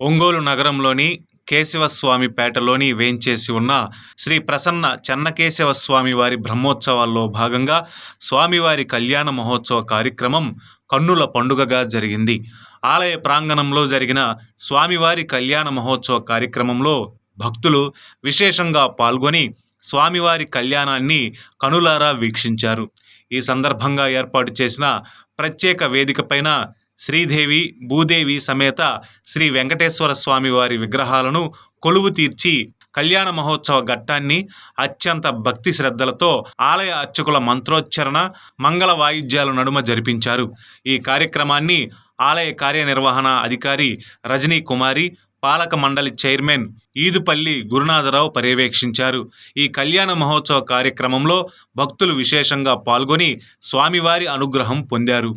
ఒంగోలు నగరంలోని కేశవస్వామి పేటలోని వేంచేసి ఉన్న శ్రీ ప్రసన్న చెన్నకేశవ స్వామి వారి బ్రహ్మోత్సవాల్లో భాగంగా స్వామివారి కళ్యాణ మహోత్సవ కార్యక్రమం కన్నుల పండుగగా జరిగింది. ఆలయ ప్రాంగణంలో జరిగిన స్వామివారి కళ్యాణ మహోత్సవ కార్యక్రమంలో భక్తులు విశేషంగా పాల్గొని స్వామివారి కళ్యాణాన్ని కనులారా వీక్షించారు. ఈ సందర్భంగా ఏర్పాటు చేసిన ప్రత్యేక వేదికపైన శ్రీదేవి భూదేవి సమేత శ్రీ వెంకటేశ్వర స్వామి వారి విగ్రహాలను కొలువు తీర్చి కళ్యాణ మహోత్సవ ఘట్టాన్ని అత్యంత భక్తి శ్రద్ధలతో ఆలయ అర్చకుల మంత్రోచ్చరణ మంగళ వాయిద్యాల నడుమ జరిపించారు. ఈ కార్యక్రమాన్ని ఆలయ కార్యనిర్వహణ అధికారి రజనీ కుమారి పాలక మండలి చైర్మన్ ఈదుపల్లి గురునాథరావు పర్యవేక్షించారు. ఈ కళ్యాణ మహోత్సవ కార్యక్రమంలో భక్తులు విశేషంగా పాల్గొని స్వామివారి అనుగ్రహం పొందారు.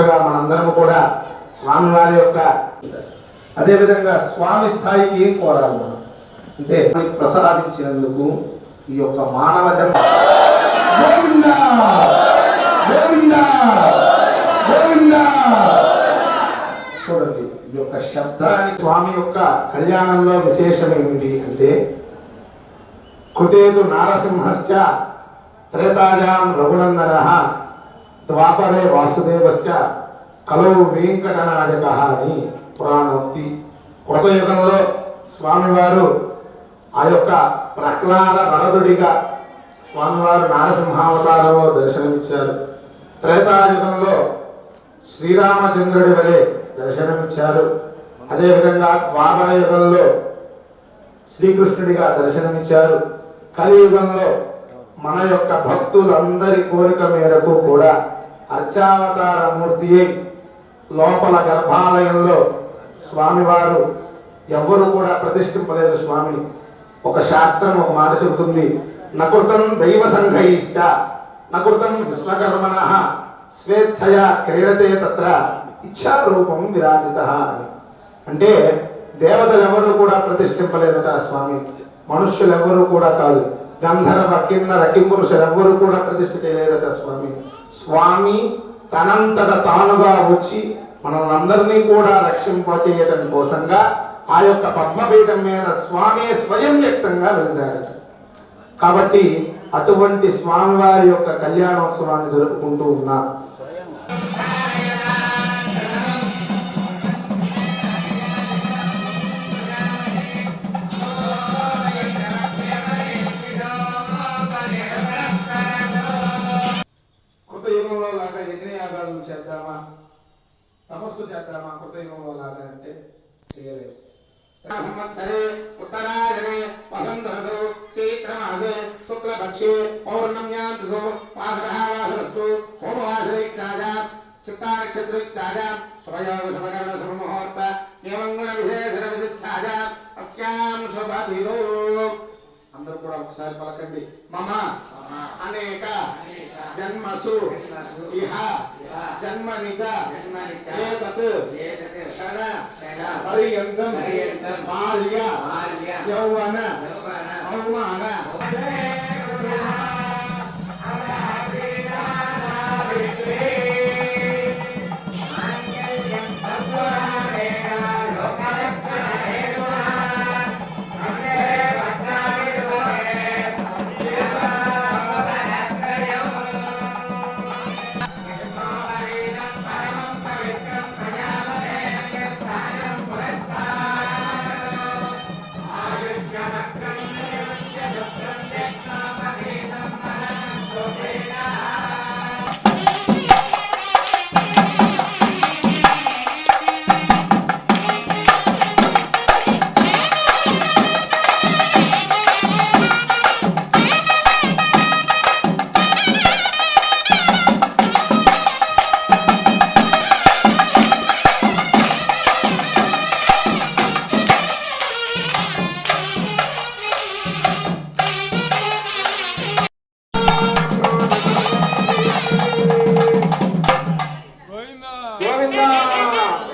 చక్కగా మనందరం కూడా స్వామివారి యొక్క అదేవిధంగా స్వామి స్థాయికి ఏం కోరాలి మనం అంటే ప్రసాదించినందుకు ఈ యొక్క మానవ జన్మ గోవిందా! గోవిందా! గోవిందా! చూడండి ఈ యొక్క శబ్దాన్ని స్వామి యొక్క కళ్యాణంలో విశేషం ఏమిటి అంటే కృతేతు నారసింహశ్చ త్రేతాయాం రఘునందన ద్వాపరే వాసుదేవశ్చ కలౌ వెంకటనాయక అని పురాణోక్తి కృతయుగంలో స్వామివారు ఆ యొక్క ప్రహ్లాద వరదుడిగా స్వామివారు నారసింహావతారంలో దర్శనమిచ్చారు. త్రేతాయుగంలో శ్రీరామచంద్రుడి వలె దర్శనమిచ్చారు. అదేవిధంగా ద్వాపర యుగంలో శ్రీకృష్ణుడిగా దర్శనమిచ్చారు. కలియుగంలో మన యొక్క భక్తులందరి కోరిక మేరకు కూడా అర్చావతార మూర్తి లోపల గర్భాలయంలో స్వామివారు ఎవరు కూడా ప్రతిష్ఠింపలేదు స్వామి. ఒక శాస్త్రం ఒక మాట చెబుతుంది. నకృతం దైవ సంఘయిష్ట నకృతం విశ్వకర్మణ స్వేచ్ఛయా క్రీడతే తత్ర ఇచ్చారూపం విరాజిత అని. అంటే దేవతలు ఎవరు కూడా ప్రతిష్ఠింపలేదట స్వామి. మనుష్యులు ఎవరు కూడా కాదు. గంధర్వ కిన్నర కింపురుషులు ఎవరు కూడా ప్రతిష్ఠ చేయలేదట స్వామి. స్వామి తనంతట తానుగా వచ్చి మనల్ని అందరినీ కూడా రక్షింపచేయటం కోసంగా ఆ యొక్క పద్మపీఠం మీద స్వామి స్వయం వ్యక్తంగా వెలిశాడట కాబట్టి అటువంటి స్వామివారి యొక్క కళ్యాణోత్సవాన్ని జరుపుకుంటూ ఉన్నారు కృతయుగంలో లాగా యజ్ఞయాగాలు చేద్దామా తపస్సు చేద్దామా కృతయుగంలో లాగా అంటే చేయలేదు సంవత్సరే ఉత్తరాయణే వసంత ఋతు చైత్రమాసే శుక్లపక్షే పౌర్ణమ్యాం ఋతు వాసరహావాసరస్తు సోమవాసరిక్తాజ చిత్తానక్షత్రిక్తాజ శుభయోగ శుభకరణ శుభముహూర్త ఏవం గుణ విశేషణ విశిష్టాజ అస్యాం శుభదిలో అందరూ కూడా ఒకసారి పలకండి. మమ అనేక జన్మసు. ఇహ జన్మని చ ఏతత్. క్షణ. పర్యంతం. బాల్య. యౌవన. అవమాన.